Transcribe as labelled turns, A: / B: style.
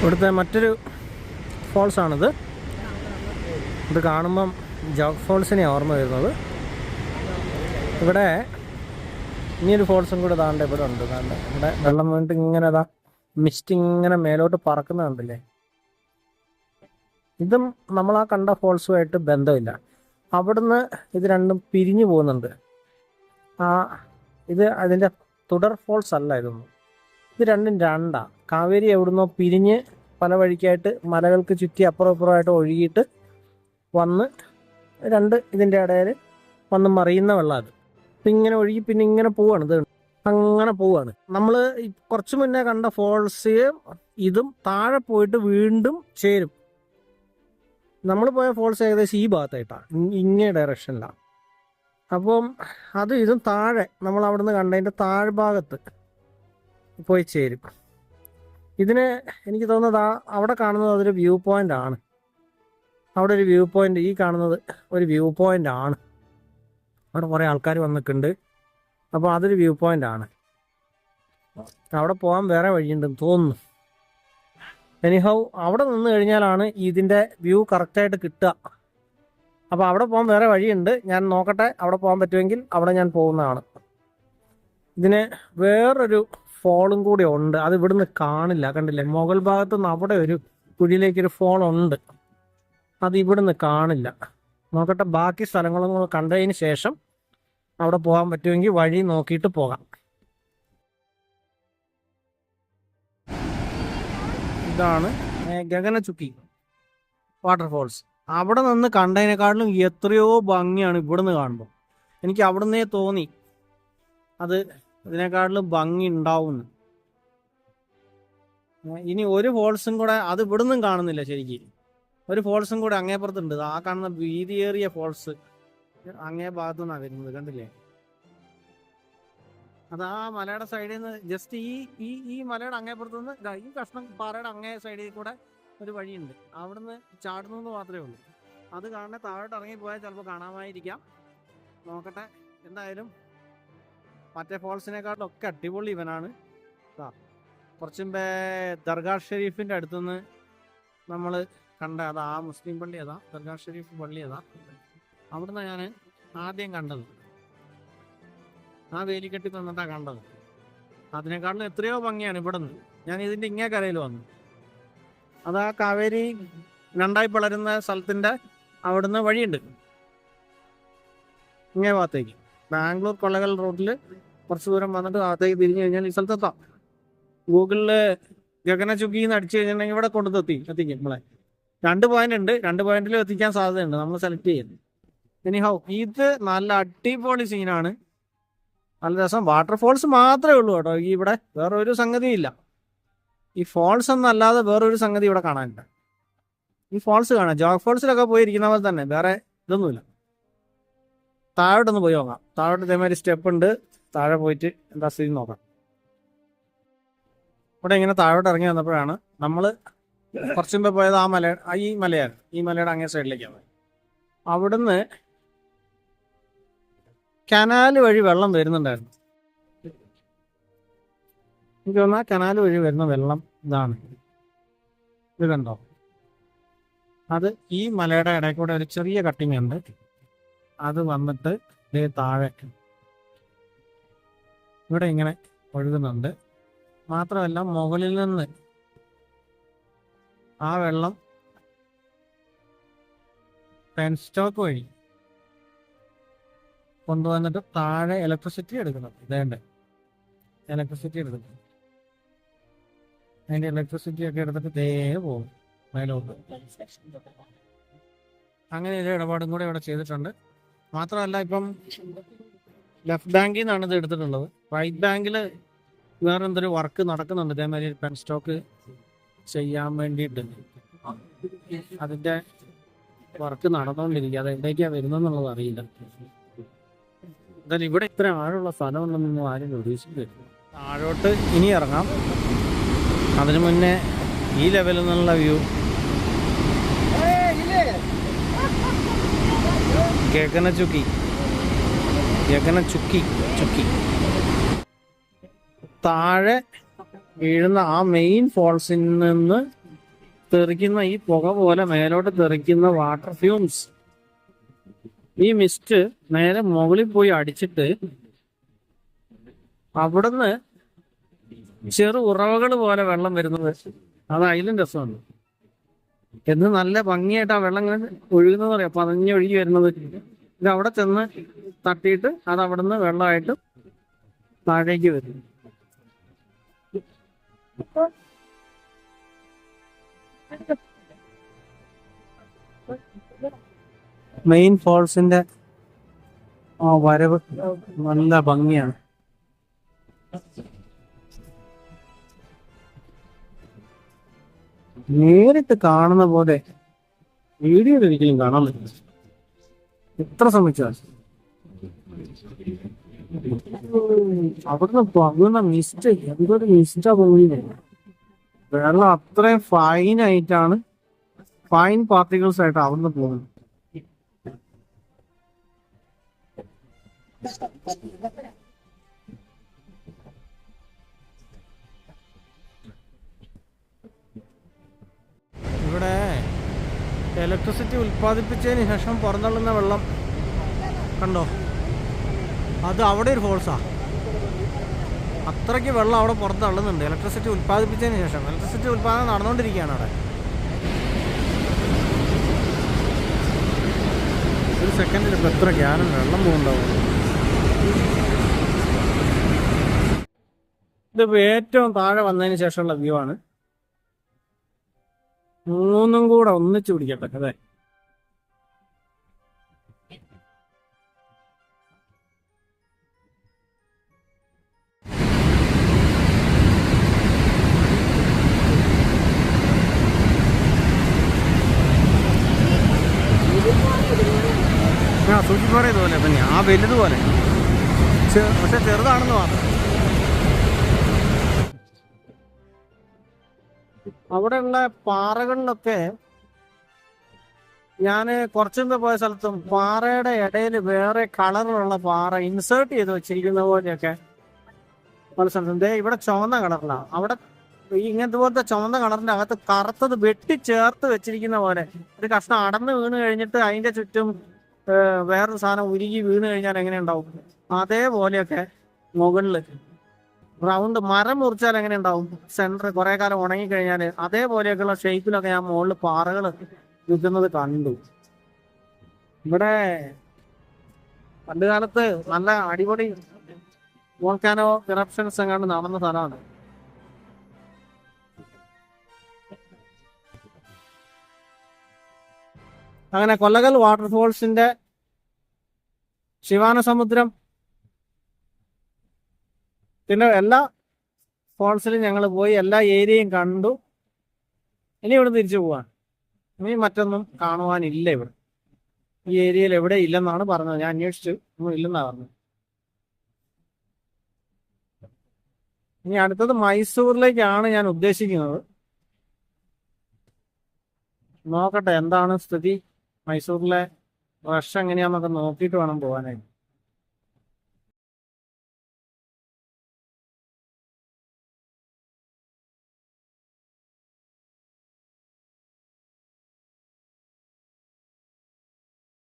A: ഇവിടുത്തെ മറ്റൊരു ഫോൾസാണിത്. ഇത് കാണുമ്പം ജോഗ് ഫോൾസിനെ ഓർമ്മ വരുന്നത്. ഇവിടെ ഇനിയൊരു ഫോൾസും കൂടെ താണ്ട ഇവിടെ ഉണ്ട്. താണ്ട ഇവിടെ വെള്ളം വീണിട്ട് ഇങ്ങനെ അതാ മിസ്റ്റ് ഇങ്ങനെ മേലോട്ട് പറക്കുന്നതുണ്ടല്ലേ ഇതും നമ്മൾ ആ കണ്ട ഫോൾസുമായിട്ട് ബന്ധമില്ല. അവിടുന്ന് ഇത് രണ്ടും പിരിഞ്ഞു പോകുന്നുണ്ട്. ആ ഇത് അതിന്റെ തുടർ ഫോൾസ് അല്ല ഇതൊന്നും. ഇത് രണ്ടും രണ്ടാണ് കാവേരി എവിടുന്നോ പിരിഞ്ഞ് പല വഴിക്കായിട്ട് മലകൾക്ക് ചുറ്റി അപ്പുറം ഇപ്പുറമായിട്ട് ഒഴുകിയിട്ട് വന്ന് രണ്ട് ഇതിന്റെ ഇടയിൽ വന്ന് മറിയുന്ന വെള്ളം അത്. ഇങ്ങനെ ഒഴുകി പിന്നെ ഇങ്ങനെ പോവാണ്. ഇത് അങ്ങനെ പോവാണ്. നമ്മൾ കുറച്ച് മുന്നേ കണ്ട ഫോൾസ് ഇതും താഴെ പോയിട്ട് വീണ്ടും ചേരും. നമ്മൾ പോയ ഫോൾസ് ഏകദേശം ഈ ഭാഗത്തായിട്ടാണ്. ഇങ്ങേ ഡയറക്ഷനിലാണ് അപ്പം അത് ഇതും താഴെ നമ്മൾ അവിടുന്ന് കണ്ടതിന്റെ താഴ്ഭാഗത്ത് പോയി ചേരും. ഇതിന് എനിക്ക് തോന്നുന്നത് ആ അവിടെ കാണുന്നത് അതൊരു വ്യൂ പോയിന്റ് ആണ്. അവിടെ ഒരു വ്യൂ പോയിന്റ് ഈ കാണുന്നത് ഒരു വ്യൂ പോയിന്റ് ആണ്. അവിടെ കുറേ ആൾക്കാർ വന്നിട്ടുണ്ട്. അപ്പോൾ അതൊരു വ്യൂ പോയിന്റ് ആണ്. അവിടെ പോകാൻ വേറെ വഴിയുണ്ടെന്ന് തോന്നുന്നു. എനിഹൗ അവിടെ നിന്ന് കഴിഞ്ഞാലാണ് ഇതിന്റെ വ്യൂ കറക്റ്റായിട്ട് കിട്ടുക. അപ്പോൾ അവിടെ പോകാൻ വേറെ വഴിയുണ്ട്. ഞാൻ നോക്കട്ടെ അവിടെ പോകാൻ പറ്റുമെങ്കിൽ അവിടെ ഞാൻ പോകുന്നതാണ്. ഇതിന് വേറൊരു ഫോളും കൂടി ഉണ്ട്. അത് ഇവിടുന്ന് കാണില്ല. കണ്ടില്ലേ? മുകൾ ഭാഗത്ത് നിന്ന് അവിടെ ഒരു കുഴിയിലേക്കൊരു ഫോൾ ഉണ്ട് അത് ഇവിടുന്ന് കാണില്ല. നോക്കട്ടെ ബാക്കി സ്ഥലങ്ങളും കണ്ടതിന് ശേഷം അവിടെ പോകാൻ പറ്റുമെങ്കിൽ വഴി നോക്കിയിട്ട് പോകാം. ഇതാണ് ഗഗനചുക്കി വാട്ടർഫോൾസ്. അവിടെ നിന്ന് കണ്ടതിനെക്കാട്ടിലും എത്രയോ ഭംഗിയാണ് ഇവിടുന്ന് കാണുമ്പോൾ. എനിക്ക് അവിടുന്നേ തോന്നി. അത് ഇതിനേക്കാളും ഭംഗി ഉണ്ടാവുന്നു. ഇനി ഒരു ഫോൾസും കൂടെ അത് ഇവിടുന്നും കാണുന്നില്ല ശരിക്കും. ഒരു ഫോൾസും കൂടെ അങ്ങേപ്പുറത്തുണ്ട് ആ കാണുന്ന വീതിയേറിയ ഫോൾസ് അങ്ങേ ഭാഗത്തു നിന്നാണ് വരുന്നത് കണ്ടില്ലേ? അത് ആ മലയുടെ സൈഡിൽ നിന്ന് ജസ്റ്റ് ഈ ഈ ഈ മലയുടെ അങ്ങേപ്പുറത്ത് നിന്ന് ഈ കഷ്ണം പാറയുടെ അങ്ങേ സൈഡിൽ കൂടെ ഒരു വഴിയുണ്ട്. അവിടുന്ന് ചാടുന്നു മാത്രമേ ഉള്ളൂ. അത് കാണാൻ താഴോട്ട് ഇറങ്ങി പോയാൽ ചിലപ്പോൾ കാണാമായിരിക്കാം. നോക്കട്ടെ. എന്തായാലും മറ്റേ ഫോൾസിനെക്കാട്ടിലും ഒക്കെ അടിപൊളി ഇവനാണ്. കുറച്ച് മുമ്പേ ദർഗാ ഷെരീഫിന്റെ അടുത്തുനിന്ന് നമ്മൾ കണ്ട അതാ ആ മുസ്ലിം പള്ളി അതാ ദർഗാ ഷെരീഫ് പള്ളി അതാ. അവിടുന്ന് ഞാൻ ആദ്യം കണ്ടത്. ആ വേലിക്കെട്ടി തന്നിട്ടാ കണ്ടത്. അതിനേക്കാളും എത്രയോ ഭംഗിയാണ് ഇവിടെ നിന്ന് ഞാൻ ഇതിന്റെ ഇങ്ങേ കരയിൽ വന്നു. അത് ആ കാവേരി രണ്ടായി പളരുന്ന സ്ഥലത്തിന്റെ അവിടുന്ന് വഴിയുണ്ട്. ഇങ്ങേ ഭാഗത്തേക്ക്. ബാംഗ്ലൂർ കൊള്ളകൾ റോഡിൽ കുറച്ച് ദൂരം വന്നിട്ട് അതേ തിരിഞ്ഞു കഴിഞ്ഞാൽ ഈ സ്ഥലത്തെത്താം ഗൂഗിളിൽ ഗഗനചുക്കി എന്ന് അടിച്ചു കഴിഞ്ഞിട്ടുണ്ടെങ്കിൽ ഇവിടെ കൊണ്ടുവന്നെത്തി എത്തിക്കും നമ്മളെ. രണ്ട് പോയിന്റ് ഉണ്ട്. രണ്ട് പോയിന്റിലും എത്തിക്കാൻ സാധ്യതയുണ്ട്. നമ്മൾ സെലക്ട് ചെയ്യുന്നു ഇനി ഹൗ ഇത് നല്ല അടിപൊളി സീനാണ് നല്ല രസം. വാട്ടർഫോൾസ് മാത്രമേ ഉള്ളൂ കേട്ടോ. ഈ ഇവിടെ വേറെ ഒരു സംഗതിയില്ല ഈ ഫോൾസ് എന്നല്ലാതെ വേറൊരു സംഗതി ഇവിടെ കാണാനില്ല. ഈ ഫോൾസ് കാണാം. ജോഗ് ഫോൾസിലൊക്കെ പോയിരിക്കുന്ന പോലെ തന്നെ. വേറെ ഇതൊന്നുമില്ല. താഴോട്ടൊന്ന് പോയി നോക്കാം. താഴോട്ട് ഇതേമാതിരി സ്റ്റെപ്പ് ഉണ്ട്. താഴെ പോയിട്ട് എന്താ സ്ഥിതി നോക്കാം. ഇവിടെ ഇങ്ങനെ താഴോട്ട് ഇറങ്ങി വന്നപ്പോഴാണ് നമ്മൾ കുറച്ച് മുമ്പ് പോയത് ആ മല ഈ മലയാണ്. ഈ മലയുടെ അങ്ങേ സൈഡിലേക്കാണ് അവിടുന്ന് കനാൽ വഴി വെള്ളം വരുന്നുണ്ടായിരുന്നു. എനിക്ക് തോന്നുന്നു ആ കനാല് വഴി വരുന്ന വെള്ളം ഇതാണ്. ഇത് കണ്ടോ? അത് ഈ മലയുടെ ഇടയിൽ കൂടെ ഒരു ചെറിയ കട്ടിങ് ഉണ്ട് അത് വന്നിട്ട് താഴെ ഇവിടെ ഇങ്ങനെ ഒഴുകുന്നുണ്ട്. മാത്രമല്ല മുകളിൽ നിന്ന് ആ വെള്ളം പെൻസ്റ്റോക്ക് വഴി കൊണ്ടുവന്നിട്ട് താഴെ ഇലക്ട്രിസിറ്റി എടുക്കുന്നുണ്ട് ഇതേണ്ട ഇലക്ട്രിസിറ്റി എടുക്കുന്നു. അതിന്റെ ഇലക്ട്രിസിറ്റി ഒക്കെ എടുത്തിട്ട് ദേ പോകും. മേലോട്ട്. അങ്ങനെ ഒരു ഇടപാടും കൂടെ ഇവിടെ ചെയ്തിട്ടുണ്ട്. മാത്രമല്ല ഇപ്പം ലെഫ്റ്റ് ബാങ്കിൽ നിന്നാണ് ഇത് എടുത്തിട്ടുള്ളത്. റൈറ്റ് ബാങ്കിൽ വേറെ എന്തൊരു വർക്ക് നടക്കുന്നുണ്ട്. ഇതേമാതിരി പെൻ സ്റ്റോക്ക് ചെയ്യാൻ വേണ്ടിയിട്ട്. അതിന്റെ വർക്ക് നടന്നുകൊണ്ടിരിക്കുക അത് എവിടേക്കാണ് വരുന്നതെന്നുള്ളത് അറിയില്ല. എന്തായാലും ഇവിടെ ഇത്ര ആഴമുള്ള സ്ഥലമുണ്ടെന്നൊന്നും ആരും പ്രതീക്ഷിക്കില്ല താഴോട്ട് ഇനി ഇറങ്ങാം. അതിനു മുന്നേ ഈ ലെവലിൽ നിന്നുള്ള വ്യൂ. ഗഗന ചുക്കി. ഗഗന ചുക്കി ചുക്കി. താഴെ വീഴുന്ന ആ മെയിൻ ഫോൾസിൽ നിന്ന് തെറിക്കുന്ന ഈ പുക പോലെ മേലോട്ട് തെറിക്കുന്ന വാട്ടർ ഫ്യൂംസ് ഈ മിസ്റ്റ് നേരെ മുകളിൽ പോയി അടിച്ചിട്ട് അവിടുന്ന് ചെറു ഉറവകൾ പോലെ വെള്ളം വരുന്നത്. അത് അതിലും രസമാണ് എന്ന് നല്ല ഭംഗിയായിട്ട് ആ വെള്ളം ഇങ്ങനെ ഒഴുകുന്നതെന്ന് പറയാം പതഞ്ഞൊഴുകി വരുന്നത്. ഇത് അവിടെ ചെന്ന് തട്ടിയിട്ട് അത് അവിടുന്ന് വെള്ളമായിട്ട് താഴേക്ക് വരും. മെയിൻ ഫോൾസിന്റെ ആ വരവ് നല്ല ഭംഗിയാണ്. നേരിട്ട് കാണുന്ന പോലെ വീഡിയോയിൽ ഒരിക്കലും കാണാൻ പറ്റില്ല. എത്ര ശ്രമിച്ചാൽ അവിടുന്ന് പകുന്ന മിസ്റ്റ് എന്തൊരു മിസ്റ്റാ പോകുന്നത് വെള്ളം അത്രയും ഫൈൻ ആയിട്ടാണ് ഫൈൻ പാർട്ടിക്കിൾസ് ആയിട്ട് അവിടുന്ന് പോകുന്നത്. ഇവിടെ ഇലക്ട്രിസിറ്റി ഉൽപ്പാദിപ്പിച്ചതിന് ശേഷം പുറന്തള്ളുന്ന വെള്ളം കണ്ടോ? അത് അവിടെ ഒരു ഫോൾസാ അത്രയ്ക്ക് വെള്ളം അവിടെ പുറത്ത് തള്ളുന്നുണ്ട്. ഇലക്ട്രിസിറ്റി ഉൽപ്പാദിപ്പിച്ചതിന് ശേഷം. ഇലക്ട്രിസിറ്റി ഉൽപ്പാദനം നടന്നുകൊണ്ടിരിക്കുകയാണ് അവിടെ. ഒരു സെക്കൻഡിൽ ഇപ്പം എത്ര ഗ്യാനം വെള്ളം പോകുന്നുണ്ടാവും? ഇതിപ്പോൾ ഏറ്റവും താഴെ വന്നതിന് ശേഷമുള്ള വ്യൂ ആണ്. മൂന്നും കൂടെ ഒന്നിച്ചു പിടിക്കട്ടെ അതെ. ആ സൂചിപ്പാറ ഇതുപോലെ തന്നെ ആ വലുതുപോലെ. പക്ഷെ ചെറുതാണെന്ന് മാത്രം. അവിടെയുള്ള പാറകളിലൊക്കെ ഞാൻ കുറച്ചു മുമ്പ് പോയ സ്ഥലത്തും പാറയുടെ ഇടയിൽ വേറെ കളറിലുള്ള പാറ ഇൻസേർട്ട് ചെയ്ത് വെച്ചിരിക്കുന്ന പോലെയൊക്കെ പല സ്ഥലത്തും ദേ ഇവിടെ ചുവന്ന കളറിലാണ് അവിടെ ഈ ഇങ്ങനത്തെ പോലത്തെ ചുവന്ന കളറിന്റെ അകത്ത് കറുത്തത് വെട്ടി ചേർത്ത് വെച്ചിരിക്കുന്ന പോലെ. ഒരു കഷ്ണം അടന്ന് വീണ് കഴിഞ്ഞിട്ട് അതിന്റെ ചുറ്റും വേറൊരു സാധനം ഉരുകി വീണ് കഴിഞ്ഞാൽ എങ്ങനെ ഉണ്ടാവും? അതേപോലെയൊക്കെ മുകളിൽ. റൗണ്ട് മരം മുറിച്ചാൽ എങ്ങനെ ഉണ്ടാവും? സെന്റർ കുറെ കാലം ഉണങ്ങി കഴിഞ്ഞാൽ അതേപോലെയൊക്കെയുള്ള ഷേപ്പിലൊക്കെ ഞാൻ മുകളിൽ പാറകൾ നിൽക്കുന്നത് കണ്ടു. ഇവിടെ പണ്ട് കാലത്ത് നല്ല അടിപൊളി വോൾക്കാനോ കറപ്ഷൻസ് എങ്ങാണ്ട് നടന്ന സ്ഥലമാണ്. അങ്ങനെ കൊല്ലകൽ വാട്ടർഫോൾസിന്റെ ശിവാനസമുദ്രം പിന്നെ എല്ലാ ഫോൾസിലും ഞങ്ങൾ പോയി എല്ലാ ഏരിയയും കണ്ടു. ഇനി ഇവിടെ തിരിച്ചു പോവാൻ. ഇനി മറ്റൊന്നും കാണുവാനില്ല ഇവിടെ. ഈ ഏരിയയിൽ എവിടെ ഇല്ലെന്നാണ് പറഞ്ഞത്. ഞാൻ അന്വേഷിച്ചു. ഒന്നും ഇല്ലെന്നാണ് പറഞ്ഞത്. ഇനി അടുത്തത് മൈസൂറിലേക്കാണ് ഞാൻ ഉദ്ദേശിക്കുന്നത്. നോക്കട്ടെ എന്താണ് സ്ഥിതി? മൈസൂരിലെ റഷ് എങ്ങനെയാന്നൊക്കെ നോക്കിയിട്ട് വേണം പോകാനായിട്ട്